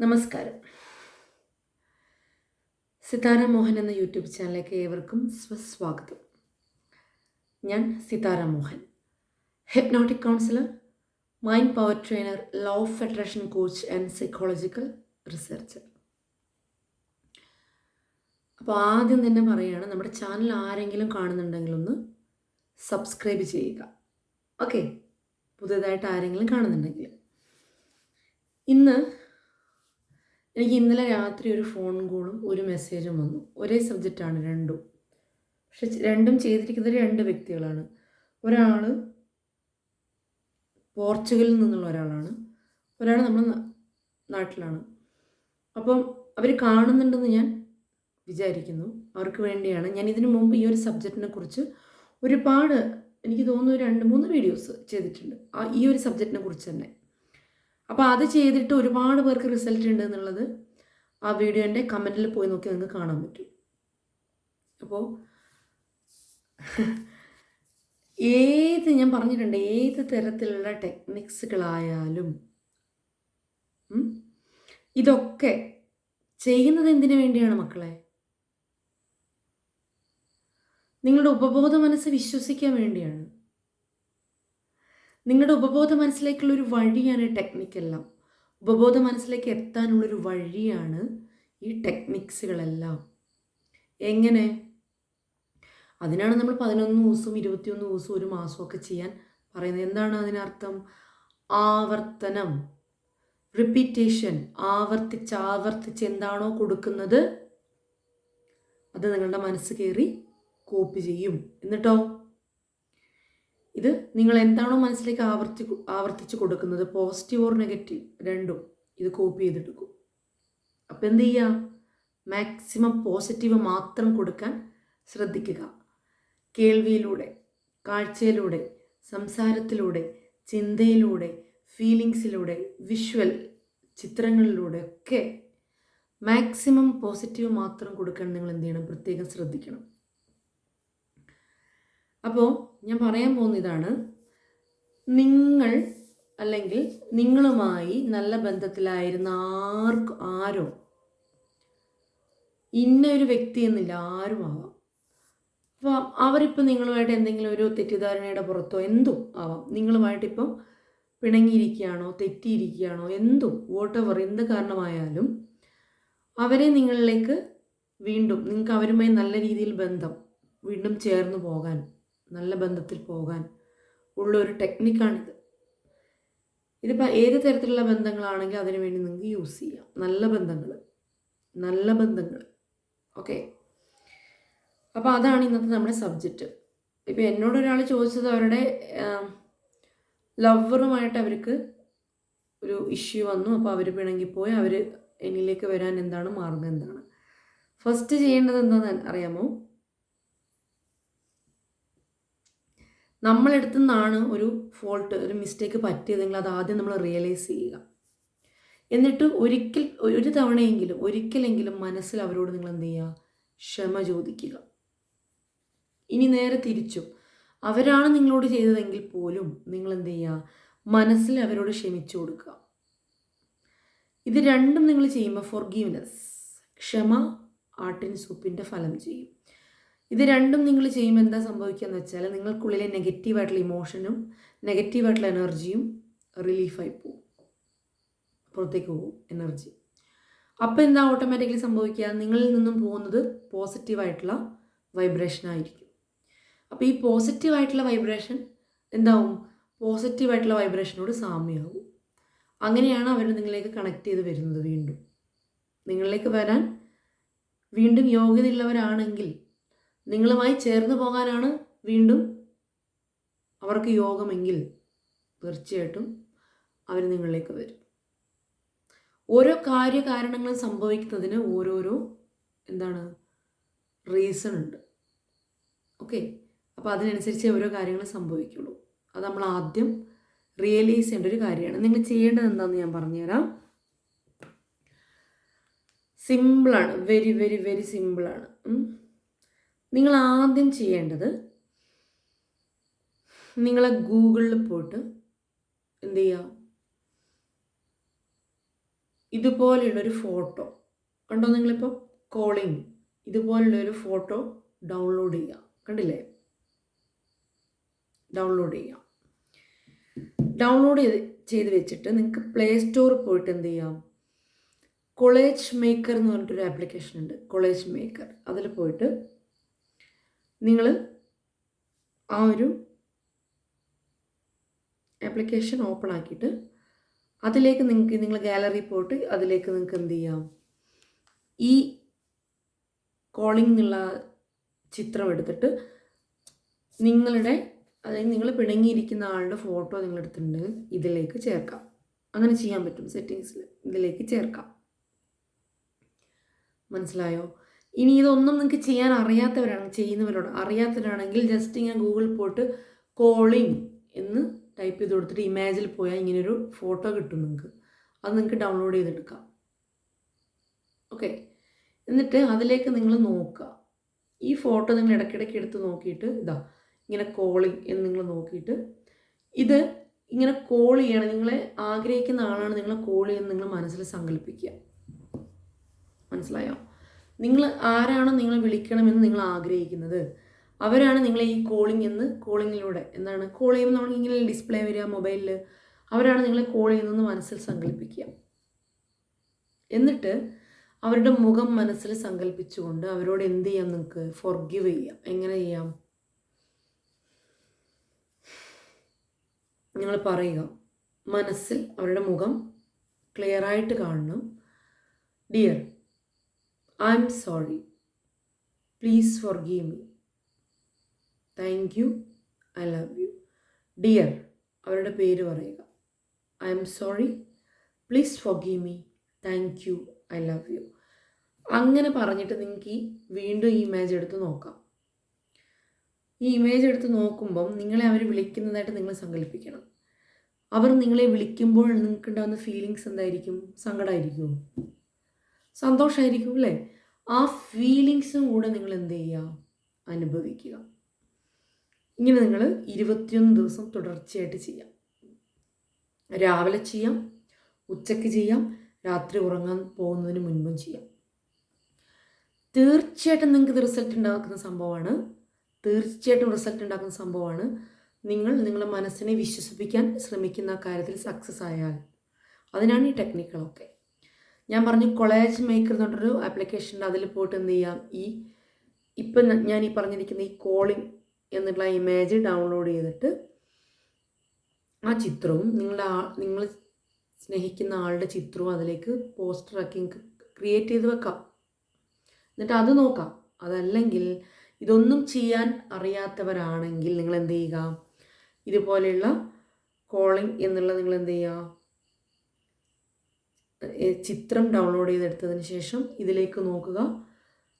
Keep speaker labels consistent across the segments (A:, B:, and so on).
A: നമസ്കാരം. സിതാര മോഹൻ എന്ന യൂട്യൂബ് ചാനലിലേക്ക് ഏവർക്കും സ്വസ്വാഗതം. ഞാൻ Sithara Mohan hypnotic counsellor mind power trainer law federation coach and psychological researcher അപ്പോൾ ആദ്യം തന്നെ പറയുകയാണ് നമ്മുടെ ചാനൽ ആരെങ്കിലും കാണുന്നുണ്ടെങ്കിൽ ഒന്ന് സബ്സ്ക്രൈബ് ചെയ്യുക. ഓക്കെ പുതിയതായിട്ട് ആരെങ്കിലും കാണുന്നുണ്ടെങ്കിൽ. ഇന്ന് എനിക്ക് ഇന്നലെ രാത്രി ഒരു ഫോൺ കോളും ഒരു മെസ്സേജും വന്നു. ഒരേ സബ്ജക്റ്റാണ് രണ്ടും. പക്ഷെ രണ്ടും ചെയ്തിരിക്കുന്നത് രണ്ട് വ്യക്തികളാണ്. ഒരാൾ പോർച്ചുഗലിൽ നിന്നുള്ള ഒരാളാണ്. ഒരാൾ നമ്മുടെ നാട്ടിലാണ്. അപ്പം അവർ കാണുന്നുണ്ടെന്ന് ഞാൻ വിചാരിക്കുന്നു. അവർക്ക് വേണ്ടിയാണ്. ഞാൻ ഇതിനു മുമ്പ് ഈ ഒരു സബ്ജക്റ്റിനെ കുറിച്ച് ഒരുപാട് എനിക്ക് തോന്നുന്നു രണ്ട് മൂന്ന് വീഡിയോസ് ചെയ്തിട്ടുണ്ട്. ആ ഈ ഒരു സബ്ജക്റ്റിനെ കുറിച്ച് തന്നെ. അപ്പോൾ അത് ചെയ്തിട്ട് ഒരുപാട് പേർക്ക് റിസൾട്ട് ഉണ്ട് എന്നുള്ളത് ആ വീഡിയോന്റെ കമന്റിൽ പോയി നോക്കി നിങ്ങൾക്ക് കാണാൻ പറ്റും. അപ്പോൾ ഏത് ഞാൻ പറഞ്ഞിട്ടുണ്ട് ഏത് തരത്തിലുള്ള ടെക്നിക്സുകളായാലും ഇതൊക്കെ ചെയ്യുന്നത് എന്തിനു വേണ്ടിയാണ് മക്കളെ? നിങ്ങളുടെ ഉപബോധ മനസ്സ് വിശ്വസിക്കാൻ വേണ്ടിയാണ്. നിങ്ങളുടെ ഉപബോധ മനസ്സിലേക്കുള്ള ഒരു വഴിയാണ് ടെക്നിക്കെല്ലാം ഉപബോധ മനസ്സിലേക്ക് എത്താനുള്ളൊരു വഴിയാണ് ഈ ടെക്നിക്സുകളെല്ലാം എങ്ങനെ? അതിനാണ് നമ്മൾ പതിനൊന്ന് ദിവസവും ഇരുപത്തിയൊന്ന് ദിവസവും ഒരു മാസമൊക്കെ ചെയ്യാൻ പറയുന്നത്. എന്താണ് അതിനർത്ഥം? ആവർത്തനം. റിപ്പീറ്റേഷൻ ആവർത്തിച്ച് ആവർത്തിച്ച് എന്താണോ കൊടുക്കുന്നത്? അത് നിങ്ങളുടെ മനസ്സ് കയറി കോപ്പി ചെയ്യും. എന്നിട്ടോ? ഇത് നിങ്ങൾ എന്താണോ മനസ്സിലേക്ക് ആവർത്തി ആവർത്തിച്ച് കൊടുക്കുന്നത് പോസിറ്റീവ് ഓർ നെഗറ്റീവ് രണ്ടും ഇത് കോപ്പി ചെയ്തെടുക്കും. അപ്പോൾ എന്ത് ചെയ്യുക മാക്സിമം പോസിറ്റീവ് മാത്രം കൊടുക്കാൻ ശ്രദ്ധിക്കുക. കേൾവിയിലൂടെ കാഴ്ചയിലൂടെ സംസാരത്തിലൂടെ ചിന്തയിലൂടെ ഫീലിങ്സിലൂടെ വിഷ്വൽ ചിത്രങ്ങളിലൂടെ ഒക്കെ മാക്സിമം പോസിറ്റീവ് മാത്രം കൊടുക്കാൻ നിങ്ങൾ എന്ത് ചെയ്യണം? പ്രത്യേകം ശ്രദ്ധിക്കണം. അപ്പോൾ ഞാൻ പറയാൻ പോകുന്ന ഇതാണ്. നിങ്ങൾ അല്ലെങ്കിൽ നിങ്ങളുമായി നല്ല ബന്ധത്തിലായിരുന്ന ആർക്ക് ആരോ? ഇന്ന ഒരു വ്യക്തി എന്നില്ല ആരും ആവാം. അപ്പോൾ അവരിപ്പോൾ നിങ്ങളുമായിട്ട് എന്തെങ്കിലും ഒരു തെറ്റിദ്ധാരണയുടെ പുറത്തോ എന്തും ആവാം. നിങ്ങളുമായിട്ടിപ്പം പിണങ്ങിയിരിക്കുകയാണോ തെറ്റിയിരിക്കുകയാണോ എന്തും വോട്ടെവർ എന്ത് കാരണമായാലും അവരെ നിങ്ങളിലേക്ക് വീണ്ടും നിങ്ങൾക്ക് അവരുമായി നല്ല രീതിയിൽ ബന്ധം വീണ്ടും ചേർന്ന് പോകാൻ നല്ല ബന്ധത്തിൽ പോകാൻ ഉള്ള ഒരു ടെക്നിക്കാണിത്. ഇതിപ്പോൾ ഏത് തരത്തിലുള്ള ബന്ധങ്ങളാണെങ്കിൽ അതിനു വേണ്ടി നിങ്ങൾക്ക് യൂസ് ചെയ്യാം. നല്ല ബന്ധങ്ങൾ നല്ല ബന്ധങ്ങൾ. ഓക്കെ? അപ്പോൾ അതാണ് ഇന്നത്തെ നമ്മുടെ സബ്ജക്റ്റ് ഇപ്പോൾ എന്നോട് ഒരാൾ ചോദിച്ചത് അവരുടെ ലവറുമായിട്ട് അവർക്ക് ഒരു ഇഷ്യൂ വന്നു. അപ്പോൾ അവർ പിണങ്ങിപ്പോയി അവർ എന്നിലേക്ക് വരാൻ എന്താണ് മാർഗം എന്താണ്? ഫസ്റ്റ് ചെയ്യേണ്ടത് എന്താണെന്ന് അറിയാമോ? നമ്മളെടുത്തു നിന്നാണ് ഒരു ഫോൾട്ട് ഒരു മിസ്റ്റേക്ക് പറ്റിയതെങ്കിൽ അത് ആദ്യം നമ്മൾ റിയലൈസ് ചെയ്യുക. എന്നിട്ട് ഒരിക്കൽ ഒരു തവണയെങ്കിലും ഒരിക്കലെങ്കിലും മനസ്സിൽ അവരോട് നിങ്ങൾ എന്ത് ചെയ്യുക? ക്ഷമ ചോദിക്കുക. ഇനി നേരെ തിരിച്ചും. അവരാണ് നിങ്ങളോട് ചെയ്തതെങ്കിൽ പോലും നിങ്ങൾ എന്ത് ചെയ്യുക? മനസ്സിൽ അവരോട് ക്ഷമിച്ചു കൊടുക്കുക. ഇത് രണ്ടും നിങ്ങൾ ചെയ്യുമ്പോൾ ഫോർ ഗീവ്നെസ് ക്ഷമ ആട്ടിൻ സൂപ്പിന്റെ ഫലം ചെയ്യും. ഇത് രണ്ടും നിങ്ങൾ ചെയ്യുമ്പോൾ എന്താ സംഭവിക്കുക എന്ന് വെച്ചാൽ നിങ്ങൾക്കുള്ളിലെ നെഗറ്റീവായിട്ടുള്ള ഇമോഷനും നെഗറ്റീവായിട്ടുള്ള എനർജിയും റിലീഫായി പോകും. പുറത്തേക്ക് പോകും എനർജി അപ്പോൾ എന്താ ഓട്ടോമാറ്റിക്കലി സംഭവിക്കുക? നിങ്ങളിൽ നിന്നും പോകുന്നത് പോസിറ്റീവായിട്ടുള്ള വൈബ്രേഷൻ ആയിരിക്കും. അപ്പോൾ ഈ പോസിറ്റീവായിട്ടുള്ള വൈബ്രേഷൻ എന്താവും? പോസിറ്റീവായിട്ടുള്ള വൈബ്രേഷനോട് സാമ്യമാകും അങ്ങനെയാണ് അവർ നിങ്ങളിലേക്ക് കണക്ട് ചെയ്ത് വരുന്നത് വീണ്ടും. നിങ്ങളിലേക്ക് വരാൻ വീണ്ടും യോഗ്യതയുള്ളവരാണെങ്കിൽ നിങ്ങളുമായി ചേർന്ന് പോകാനാണ് വീണ്ടും അവർക്ക് യോഗമെങ്കിൽ തീർച്ചയായിട്ടും അവർ നിങ്ങളിലേക്ക് വരും. ഓരോ കാര്യകാരണങ്ങൾ സംഭവിക്കുന്നതിന് ഓരോരോ എന്താണ് റീസൺ ഉണ്ട്. ഓക്കെ അപ്പോൾ അതിനനുസരിച്ച് ഓരോ കാര്യങ്ങൾ സംഭവിക്കുള്ളൂ. അത് നമ്മൾ ആദ്യം റിയലൈസ് ചെയ്യേണ്ട ഒരു കാര്യമാണ്. നിങ്ങൾ ചെയ്യേണ്ടത് എന്താണെന്ന് ഞാൻ പറഞ്ഞുതരാം. സിമ്പിളാണ് വെരി വെരി വെരി സിമ്പിളാണ് നിങ്ങൾ ആദ്യം ചെയ്യേണ്ടത് നിങ്ങളെ ഗൂഗിളിൽ പോയിട്ട് എന്ത് ചെയ്യുക ഇതുപോലെയുള്ളൊരു ഫോട്ടോ. കണ്ടോ നിങ്ങളിപ്പോൾ കോളിംഗ് ഇതുപോലുള്ളൊരു ഫോട്ടോ ഡൗൺലോഡ് ചെയ്യുക കണ്ടില്ലേ? ഡൗൺലോഡ് ചെയ്യുക ഡൗൺലോഡ് ചെയ്ത് ചെയ്ത് വെച്ചിട്ട് നിങ്ങൾക്ക് പ്ലേ സ്റ്റോറിൽ പോയിട്ട് എന്ത് ചെയ്യാം? കൊളേജ് മേക്കർ എന്ന് പറഞ്ഞിട്ടൊരു ആപ്ലിക്കേഷൻ ഉണ്ട് കൊളേജ് മേക്കർ. അതിൽ പോയിട്ട് നിങ്ങൾ ആ ഒരു ആപ്ലിക്കേഷൻ ഓപ്പൺ ആക്കിയിട്ട് അതിലേക്ക് നിങ്ങൾക്ക് നിങ്ങൾ ഗാലറി പോയിട്ട് അതിലേക്ക് നിങ്ങൾക്ക് എന്ത് ചെയ്യാം? ഈ കോളിംഗ് എന്നുള്ള ചിത്രം എടുത്തിട്ട് നിങ്ങളുടെ അതായത് നിങ്ങൾ പിണങ്ങിയിരിക്കുന്ന ആളുടെ ഫോട്ടോ നിങ്ങൾ എടുത്തിട്ടുണ്ടെങ്കിൽ ഇതിലേക്ക് ചേർക്കാം. അങ്ങനെ ചെയ്യാൻ പറ്റും സെറ്റിങ്സിൽ ഇതിലേക്ക് ചേർക്കാം. മനസ്സിലായോ? ഇനി ഇതൊന്നും നിങ്ങൾക്ക് ചെയ്യാൻ അറിയാത്തവരാണ് ചെയ്യുന്നവരോട്. അറിയാത്തവരാണെങ്കിൽ ജസ്റ്റ് ഇങ്ങനെ ഗൂഗിൾ പോയിട്ട് കോളിംഗ് എന്ന് ടൈപ്പ് ചെയ്ത് കൊടുത്തിട്ട് ഇമേജിൽ പോയാൽ ഇങ്ങനൊരു ഫോട്ടോ കിട്ടും നിങ്ങൾക്ക് അത് നിങ്ങൾക്ക് ഡൗൺലോഡ് ചെയ്തെടുക്കാം. ഓക്കെ എന്നിട്ട് അതിലേക്ക് നിങ്ങൾ നോക്കുക. ഈ ഫോട്ടോ നിങ്ങൾ ഇടയ്ക്കിടയ്ക്ക് എടുത്ത് നോക്കിയിട്ട് ഇതാ ഇങ്ങനെ കോളിംഗ് എന്ന് നിങ്ങൾ നോക്കിയിട്ട് ഇത് ഇങ്ങനെ കോൾ ചെയ്യണം. നിങ്ങളെ ആഗ്രഹിക്കുന്ന ആളാണ് നിങ്ങളെ കോൾ ചെയ്യുന്നത് നിങ്ങൾ മനസ്സിൽ സങ്കല്പിക്കുക മനസ്സിലായോ? നിങ്ങൾ ആരാണ് നിങ്ങളെ വിളിക്കണമെന്ന് നിങ്ങൾ ആഗ്രഹിക്കുന്നത്. അവരാണ് നിങ്ങളെ ഈ കോളിംഗ് എന്ന് കോളിങ്ങിലൂടെ എന്താണ് കോൾ ചെയ്യുമ്പോൾ നമ്മൾ ഇങ്ങനെ ഡിസ്പ്ലേ വരിക മൊബൈലിൽ അവരാണ് നിങ്ങളെ കോൾ ചെയ്യുന്നതെന്ന് മനസ്സിൽ സങ്കല്പിക്കുക. എന്നിട്ട് അവരുടെ മുഖം മനസ്സിൽ സങ്കല്പിച്ചുകൊണ്ട് അവരോട് എന്ത് ചെയ്യാം നിങ്ങൾക്ക്? ഫോർഗീവ് ചെയ്യാം. എങ്ങനെ ചെയ്യാം? നിങ്ങൾ പറയുക മനസ്സിൽ അവരുടെ മുഖം ക്ലിയറായിട്ട് കാണണം. Dear I'm sorry please forgive me thank you I love you dear അവരുടെ പേര് പറയുക. I'm sorry please forgive me thank you I love you അങ്ങനെ പറഞ്ഞിട്ട് നിങ്ങൾക്ക് ഈ വീണ്ടും ഈ ഇമേജ് എടുത്ത് നോക്കാം. ഈ ഇമേജ് എടുത്ത് നോക്കുമ്പം നിങ്ങളെ അവർ വിളിക്കുന്നതായിട്ട് നിങ്ങൾ സങ്കല്പിക്കണം. അവർ നിങ്ങളെ വിളിക്കുമ്പോൾ നിങ്ങൾക്ക് ഉണ്ടാകുന്ന ഫീലിങ്സ് എന്തായിരിക്കും? സങ്കടമായിരിക്കും സന്തോഷമായിരിക്കും അല്ലേ ആ ഫീലിങ്സും കൂടെ നിങ്ങൾ എന്ത് ചെയ്യുക? അനുഭവിക്കുക. ഇങ്ങനെ നിങ്ങൾ ഇരുപത്തിയൊന്ന് ദിവസം തുടർച്ചയായിട്ട് ചെയ്യാം. രാവിലെ ചെയ്യാം ഉച്ചയ്ക്ക് ചെയ്യാം രാത്രി ഉറങ്ങാൻ പോകുന്നതിന് മുൻപും ചെയ്യാം. തീർച്ചയായിട്ടും നിങ്ങൾക്ക് റിസൾട്ട് ഉണ്ടാക്കുന്ന സംഭവമാണ്. തീർച്ചയായിട്ടും റിസൾട്ട് ഉണ്ടാക്കുന്ന സംഭവമാണ്. നിങ്ങൾ നിങ്ങളുടെ മനസ്സിനെ വിശ്വസിപ്പിക്കാൻ ശ്രമിക്കുന്ന കാര്യത്തിൽ സക്സസ് ആയാൽ. അതിനാണ് ഈ ടെക്നിക്കുകളൊക്കെ ഞാൻ പറഞ്ഞു കൊളേജ് മേക്കർ എന്ന് പറഞ്ഞൊരു ആപ്ലിക്കേഷൻ ഉണ്ട്. അതിൽ പോയിട്ട് എന്ത് ചെയ്യാം? ഈ ഇപ്പം ഞാൻ ഈ പറഞ്ഞിരിക്കുന്ന ഈ കോളിംഗ് എന്നുള്ള ഇമേജ് ഡൗൺലോഡ് ചെയ്തിട്ട് ആ ചിത്രവും നിങ്ങളുടെ ആ നിങ്ങൾ സ്നേഹിക്കുന്ന ആളുടെ ചിത്രവും അതിലേക്ക് പോസ്റ്ററാക്കി ക്രിയേറ്റ് ചെയ്ത് വെക്കാം. എന്നിട്ട് അത് നോക്കാം. അതല്ലെങ്കിൽ ഇതൊന്നും ചെയ്യാൻ അറിയാത്തവരാണെങ്കിൽ നിങ്ങൾ എന്ത് ചെയ്യുക? ഇതുപോലെയുള്ള കോളിംഗ് എന്നുള്ള നിങ്ങൾ എന്ത് ചെയ്യുക? ചിത്രം ഡൗൺലോഡ് ചെയ്തെടുത്തതിന് ശേഷം ഇതിലേക്ക് നോക്കുക.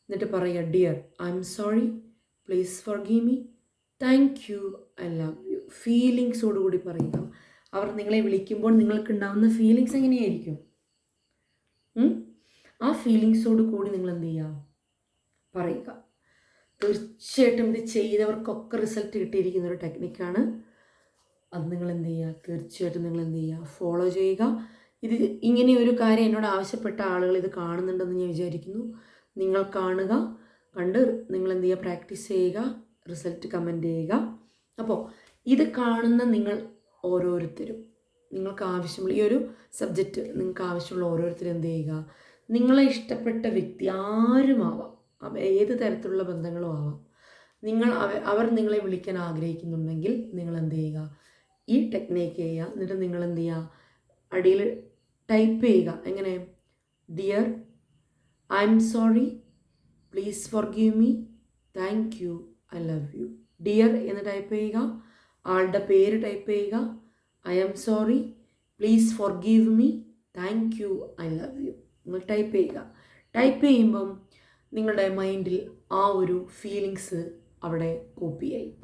A: എന്നിട്ട് പറയുക dear I'm sorry please forgive me thank you I love you ഫീലിങ്സോടുകൂടി പറയുക. അവർ നിങ്ങളെ വിളിക്കുമ്പോൾ നിങ്ങൾക്ക് ഉണ്ടാകുന്ന ഫീലിങ്സ് എങ്ങനെയായിരിക്കും ആ ഫീലിങ്സോട് കൂടി നിങ്ങൾ എന്ത് ചെയ്യുക? പറയുക. തീർച്ചയായിട്ടും ഇത് ചെയ്തവർക്കൊക്കെ റിസൾട്ട് കിട്ടിയിരിക്കുന്ന ഒരു ടെക്നിക്കാണ് അത് നിങ്ങൾ എന്ത് ചെയ്യുക? തീർച്ചയായിട്ടും നിങ്ങൾ എന്ത് ചെയ്യുക? ഫോളോ ചെയ്യുക. ഇത് ഇങ്ങനെ ഒരു കാര്യം എന്നോട് ആവശ്യപ്പെട്ട ആളുകൾ ഇത് കാണുന്നുണ്ടെന്ന് ഞാൻ വിചാരിക്കുന്നു. നിങ്ങൾ കാണുക കണ്ട് നിങ്ങൾ എന്ത് ചെയ്യുക? പ്രാക്ടീസ് ചെയ്യുക റിസൾട്ട് കമന്റ് ചെയ്യുക. അപ്പോൾ ഇത് കാണുന്ന നിങ്ങൾ ഓരോരുത്തരും. നിങ്ങൾക്ക് ആവശ്യമുള്ള ഈ ഒരു സബ്ജക്റ്റ് നിങ്ങൾക്ക് ആവശ്യമുള്ള ഓരോരുത്തരും എന്ത് ചെയ്യുക? നിങ്ങളെ ഇഷ്ടപ്പെട്ട വ്യക്തി ആരുമാവാം ഏത് തരത്തിലുള്ള ബന്ധങ്ങളും ആവാം. നിങ്ങൾ അവർ നിങ്ങളെ വിളിക്കാൻ ആഗ്രഹിക്കുന്നുണ്ടെങ്കിൽ നിങ്ങൾ എന്ത് ചെയ്യുക? ഈ ടെക്നീക്ക് ചെയ്യുക. എന്നിട്ട് നിങ്ങൾ എന്ത് ചെയ്യുക? അടിയിൽ ടൈപ്പ് ചെയ്യുക. എങ്ങനെ? Dear I'm sorry please forgive me thank you I love you dear എന്ന് ടൈപ്പ് ചെയ്യുക. ആളുടെ പേര് ടൈപ്പ് ചെയ്യുക. I'm sorry please forgive me thank you I love you നിങ്ങൾ ടൈപ്പ് ചെയ്യുക. ടൈപ്പ് ചെയ്യുമ്പം നിങ്ങളുടെ മൈൻഡിൽ ആ ഒരു ഫീലിങ്സ് അവിടെ കോപ്പിയായി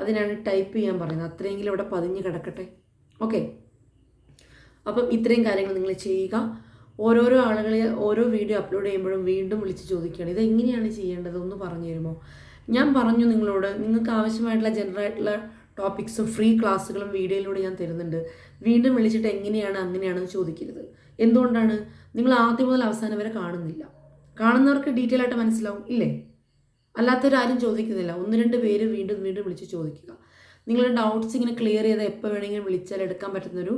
A: അതിനാണ് ടൈപ്പ് ചെയ്യാൻ പറയുന്നത്. അത്രയെങ്കിലും അവിടെ പതിഞ്ഞ് കിടക്കട്ടെ. ഓക്കെ. അപ്പം ഇത്രയും കാര്യങ്ങൾ നിങ്ങൾ ചെയ്യുക. ഓരോരോ ആളുകളെ ഓരോ വീഡിയോ അപ്ലോഡ് ചെയ്യുമ്പോഴും വീണ്ടും വിളിച്ച് ചോദിക്കുകയാണ്. ഇത് എങ്ങനെയാണ് ചെയ്യേണ്ടത് ഒന്ന് പറഞ്ഞു തരുമോ? ഞാൻ പറഞ്ഞു നിങ്ങളോട് നിങ്ങൾക്ക് ആവശ്യമായിട്ടുള്ള ജനറൽ ആയിട്ടുള്ള ടോപ്പിക്സും ഫ്രീ ക്ലാസ്സുകളും വീഡിയോയിലൂടെ ഞാൻ തരുന്നുണ്ട്. വീണ്ടും വിളിച്ചിട്ട് എങ്ങനെയാണ് അങ്ങനെയാണെന്ന് ചോദിക്കരുത്. എന്തുകൊണ്ടാണ്? നിങ്ങൾ ആദ്യം മുതൽ അവസാനം വരെ കാണുന്നില്ല. കാണുന്നവർക്ക് ഡീറ്റെയിൽ ആയിട്ട് മനസ്സിലാവും ഇല്ലേ? അല്ലാത്തവരാരും ചോദിക്കുന്നില്ല. ഒന്ന് രണ്ട് പേര് വീണ്ടും വീണ്ടും വിളിച്ച് ചോദിക്കുക. നിങ്ങളുടെ ഡൗട്ട്സ് ഇങ്ങനെ ക്ലിയർ ചെയ്ത് എപ്പോൾ വേണമെങ്കിലും വിളിച്ചാൽ എടുക്കാൻ പറ്റുന്നൊരു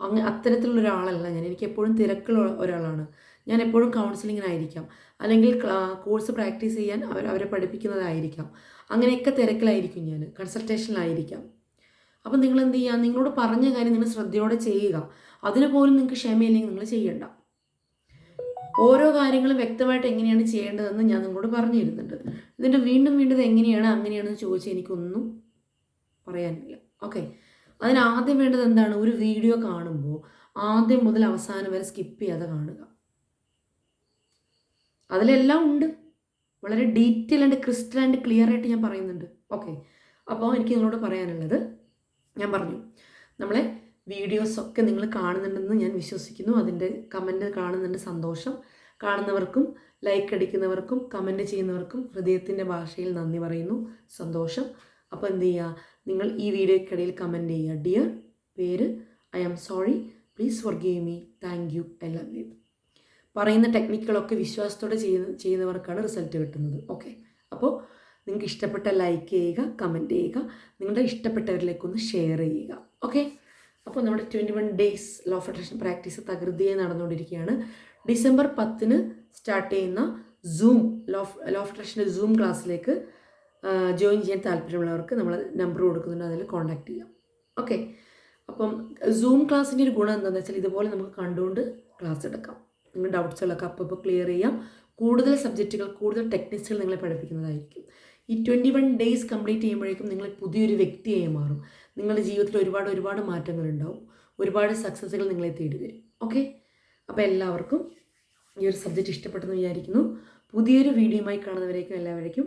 A: അങ്ങ് അത്തരത്തിലുള്ള ഒരാളല്ല ഞാൻ. എനിക്ക് എപ്പോഴും തിരക്കുള്ള ഒരാളാണ്. ഞാൻ എപ്പോഴും കൗൺസിലിങ്ങിനായിരിക്കാം അല്ലെങ്കിൽ കോഴ്സ് പ്രാക്ടീസ് ചെയ്യാൻ അവർ അവരെ പഠിപ്പിക്കുന്നതായിരിക്കാം. അങ്ങനെയൊക്കെ തിരക്കിലായിരിക്കും ഞാൻ. കൺസൾട്ടേഷനിലായിരിക്കാം. അപ്പം നിങ്ങൾ എന്ത് ചെയ്യുക നിങ്ങളോട് പറഞ്ഞ കാര്യം നിങ്ങൾ ശ്രദ്ധയോടെ ചെയ്യുക. അതിന് പോലും നിങ്ങൾക്ക് ക്ഷമയില്ലെങ്കിൽ നിങ്ങൾ ചെയ്യണ്ട. ഓരോ കാര്യങ്ങളും വ്യക്തമായിട്ട് എങ്ങനെയാണ് ചെയ്യേണ്ടതെന്ന് ഞാൻ നിങ്ങളോട് പറഞ്ഞു തരുന്നുണ്ട്. ഇതിന്റെ വീണ്ടും വീണ്ടും എങ്ങനെയാണ് അങ്ങനെയാണെന്ന് ചോദിച്ചാൽ എനിക്കൊന്നും പറയാനില്ല. ഓക്കെ. അതിന് ആദ്യം വേണ്ടത് എന്താണ്? ഒരു വീഡിയോ കാണുമ്പോൾ ആദ്യം മുതൽ അവസാനം വരെ സ്കിപ്പ് ചെയ്യാതെ കാണുക. അതിലെല്ലാം ഉണ്ട്. വളരെ detail and crystal and clear ആയിട്ട് ഞാൻ പറയുന്നുണ്ട്. ഓക്കെ അപ്പോൾ എനിക്ക് നിങ്ങളോട് പറയാനുള്ളത് ഞാൻ പറഞ്ഞു. നമ്മളെ വീഡിയോസൊക്കെ നിങ്ങൾ കാണുന്നുണ്ടെന്ന് ഞാൻ വിശ്വസിക്കുന്നു. അതിന്റെ കമന്റ് കാണുന്നുണ്ട് സന്തോഷം. കാണുന്നവർക്കും ലൈക്ക് അടിക്കുന്നവർക്കും കമന്റ് ചെയ്യുന്നവർക്കും ഹൃദയത്തിന്റെ ഭാഷയിൽ നന്ദി പറയുന്നു. സന്തോഷം. അപ്പോൾ എന്ത് ചെയ്യുക നിങ്ങൾ ഈ വീഡിയോക്കിടയിൽ കമന്റ് ചെയ്യുക. ഡിയർ പേര് I am sorry please forgive me thank you I love you പറയുന്ന ടെക്നിക്കുകളൊക്കെ വിശ്വാസത്തോടെ ചെയ്യുന്ന ചെയ്യുന്നവർക്കാണ് റിസൾട്ട് കിട്ടുന്നത്. ഓക്കെ അപ്പോൾ നിങ്ങൾക്ക് ഇഷ്ടപ്പെട്ട ലൈക്ക് ചെയ്യുക കമന്റ് ചെയ്യുക. നിങ്ങളുടെ ഇഷ്ടപ്പെട്ടവരിലേക്കൊന്ന് ഷെയർ ചെയ്യുക. ഓക്കെ അപ്പോൾ നമ്മുടെ twenty one days law of attraction practice തകൃതിയെ നടന്നുകൊണ്ടിരിക്കുകയാണ്. ഡിസംബർ പത്തിന് സ്റ്റാർട്ട് ചെയ്യുന്ന Zoom law of law of അട്രാക്ഷന്റെ Zoom ക്ലാസ്സിലേക്ക് ജോയിൻ ചെയ്യാൻ താല്പര്യമുള്ളവർക്ക് നമ്മൾ നമ്പർ കൊടുക്കുന്നുണ്ട് അതിൽ കോൺടാക്റ്റ് ചെയ്യാം. ഓക്കെ അപ്പം സൂം ക്ലാസ്സിന്റെ ഒരു ഗുണം എന്താണെന്ന് വെച്ചാൽ ഇതുപോലെ നമുക്ക് കണ്ടുകൊണ്ട് ക്ലാസ് എടുക്കാം. നിങ്ങൾ ഡൗട്ട്സുകളൊക്കെ അപ്പോൾ ഇപ്പോൾ ക്ലിയർ ചെയ്യാം. കൂടുതൽ സബ്ജക്റ്റുകൾ കൂടുതൽ ടെക്നിക്സുകൾ നിങ്ങളെ പഠിപ്പിക്കുന്നതായിരിക്കും. ഈ ട്വന്റി വൺ ഡേയ്സ് കംപ്ലീറ്റ് ചെയ്യുമ്പോഴേക്കും നിങ്ങൾ പുതിയൊരു വ്യക്തിയായി മാറും. നിങ്ങളുടെ ജീവിതത്തിൽ ഒരുപാട് ഒരുപാട് മാറ്റങ്ങൾ ഉണ്ടാവും. ഒരുപാട് സക്സസ്സുകൾ നിങ്ങളെ തേടി വരും. ഓക്കെ അപ്പോൾ എല്ലാവർക്കും ഈ ഒരു സബ്ജക്റ്റ് ഇഷ്ടപ്പെട്ടെന്ന് വിചാരിക്കുന്നു. പുതിയൊരു വീഡിയോയുമായി കാണുന്നവരേക്കും എല്ലാവരേക്കും